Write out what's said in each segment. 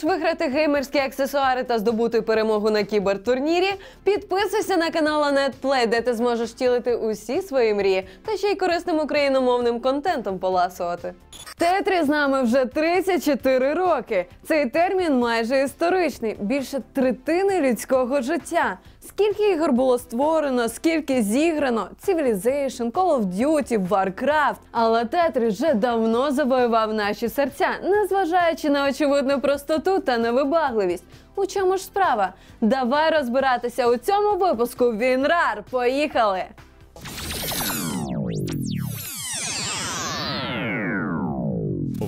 Хочеш виграти геймерські аксесуари та здобути перемогу на кібертурнірі? Підписуйся на канал Anет Play, де ти зможеш втілити усі свої мрії та ще й корисним україномовним контентом поласувати. Тетрі з нами вже 34 роки. Цей термін майже історичний, більше третини людського життя. Скільки ігор було створено, скільки зіграно, Civilization, Call of Duty, Warcraft. Але Тетрі вже давно завоював наші серця, незважаючи на очевидну простоту та невибагливість. У чому ж справа? Давай розбиратися у цьому випуску. Вінрар. Поїхали!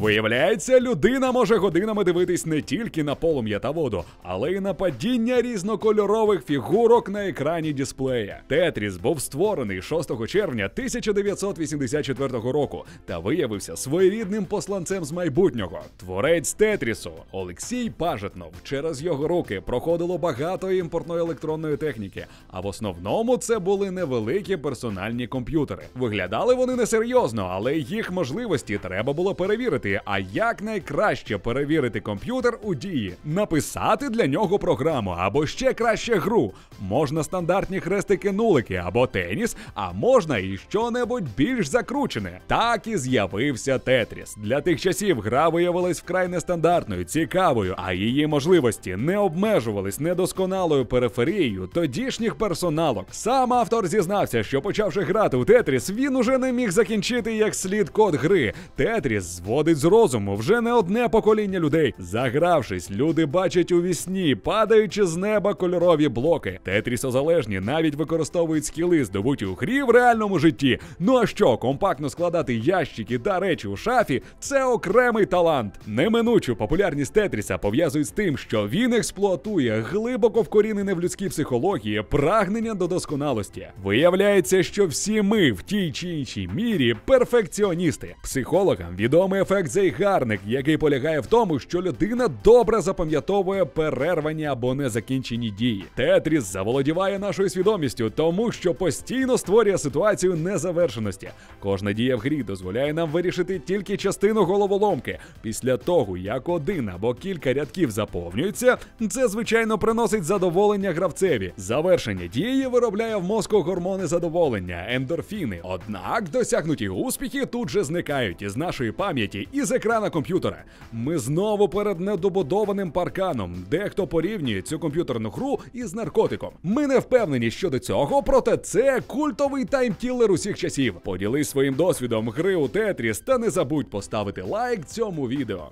Виявляється, людина може годинами дивитись не тільки на полум'я та воду, але й на падіння різнокольорових фігурок на екрані дисплея. Тетріс був створений 6 червня 1984 року та виявився своєрідним посланцем з майбутнього. Творець Тетрісу Олексій Пажетнов. Через його руки проходило багато імпортної електронної техніки, а в основному це були невеликі персональні комп'ютери. Виглядали вони несерйозно, але їх можливості треба було перевірити. А як найкраще перевірити комп'ютер у дії? Написати для нього програму або ще краще гру. Можна стандартні хрестики-нулики або теніс, а можна і що-небудь більш закручене. Так і з'явився Тетріс. Для тих часів гра виявилась вкрай нестандартною, цікавою, а її можливості не обмежувались недосконалою периферією тодішніх персоналок. Сам автор зізнався, що почавши грати у Тетріс, він уже не міг закінчити як слід код гри. Тетріс зводить з розуму вже не одне покоління людей. Загравшись, люди бачать у вісні, падаючи з неба кольорові блоки. Тетрісозалежні навіть використовують скіли, здобуті у грі в реальному житті. Ну а що, компактно складати ящики та речі у шафі це окремий талант. Неминучу популярність Тетріса пов'язують з тим, що він експлуатує глибоко вкорінене в людській психології прагнення до досконалості. Виявляється, що всі ми в тій чи іншій мірі перфекціоністи. Психологам відомий ефект Зейгарник, який полягає в тому, що людина добре запам'ятовує перервані або незакінчені дії. Тетріс заволодіває нашою свідомістю, тому що постійно створює ситуацію незавершеності. Кожна дія в грі дозволяє нам вирішити тільки частину головоломки. Після того, як один або кілька рядків заповнюються, це звичайно приносить задоволення гравцеві. Завершення дії виробляє в мозку гормони задоволення, ендорфіни. Однак досягнуті успіхи тут же зникають із нашої пам'яті і з екрана комп'ютера. Ми знову перед недобудованим парканом. Дехто порівнює цю комп'ютерну гру із наркотиком. Ми не впевнені щодо цього, проте це культовий таймкілер усіх часів. Поділись своїм досвідом гри у Тетріс та не забудь поставити лайк цьому відео.